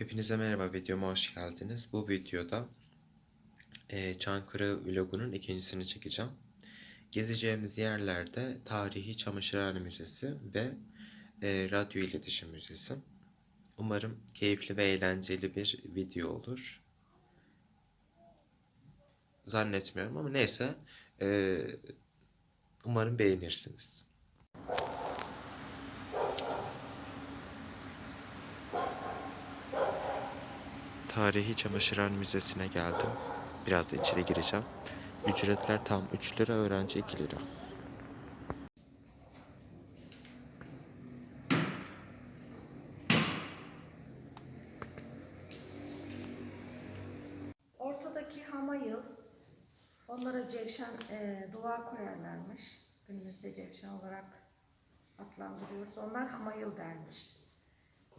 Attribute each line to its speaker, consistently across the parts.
Speaker 1: Hepinize merhaba, videoma hoş geldiniz. Bu videoda eee Çankırı vlogunun ikincisini çekeceğim. Gezeceğimiz yerlerde Tarihi Çamaşırhane Müzesi ve eee, Radyo İletişim Müzesi. Umarım keyifli ve eğlenceli bir video olur. Zannetmiyorum ama neyse. eee, umarım beğenirsiniz. Tarihi Çamaşırhane Müzesi'ne geldim. Biraz da içeri gireceğim. Ücretler tam 3 lira, öğrenci 2 lira.
Speaker 2: Ortadaki hamayıl, onlara cevşen e, dua koyarlarmış. Günümüzde cevşen olarak adlandırıyoruz. Onlar hamayıl dermiş.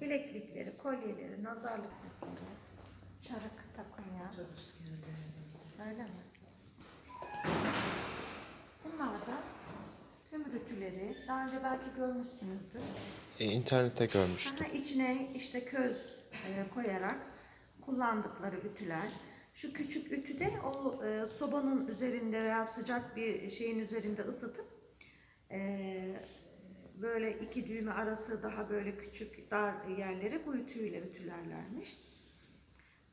Speaker 2: Bileklikleri, kolyeleri, nazarlıkları, çarık takunya. Öyle mi? Bunlar da kömür ütüleri. Daha önce belki görmüşsünüzdür.
Speaker 1: E, internette görmüştüm.
Speaker 2: Aha, içine işte köz e, koyarak kullandıkları ütüler. Şu küçük ütüde o e, sobanın üzerinde veya sıcak bir şeyin üzerinde ısıtıp e, böyle iki düğme arası daha böyle küçük dar yerleri bu ütüyle ütülerlermiş.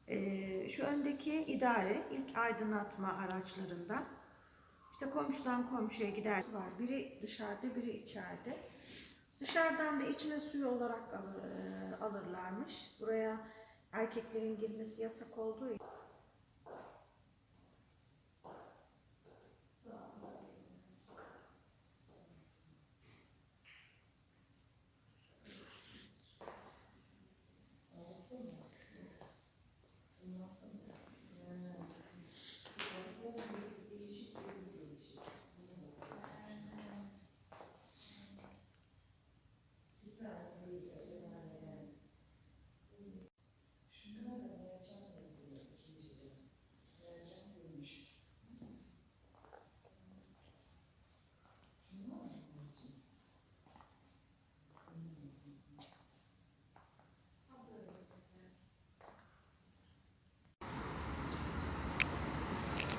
Speaker 2: E, şu öndeki idare ilk aydınlatma araçlarından işte komşudan komşuya gider var. Biri dışarıda, biri içeride. Dışarıdan da içme suyu olarak e, alırlarmış. Buraya erkeklerin girmesi yasak olduğu için.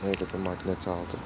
Speaker 1: Öyle bir magnet aldım.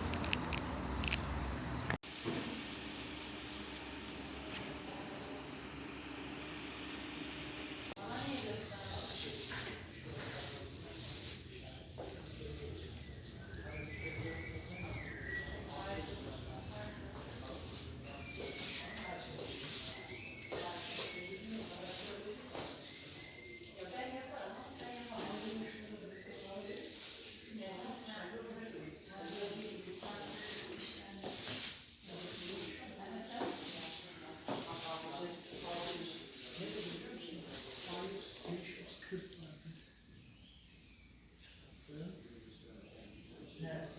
Speaker 1: Yes.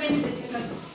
Speaker 1: beni de çıkartın.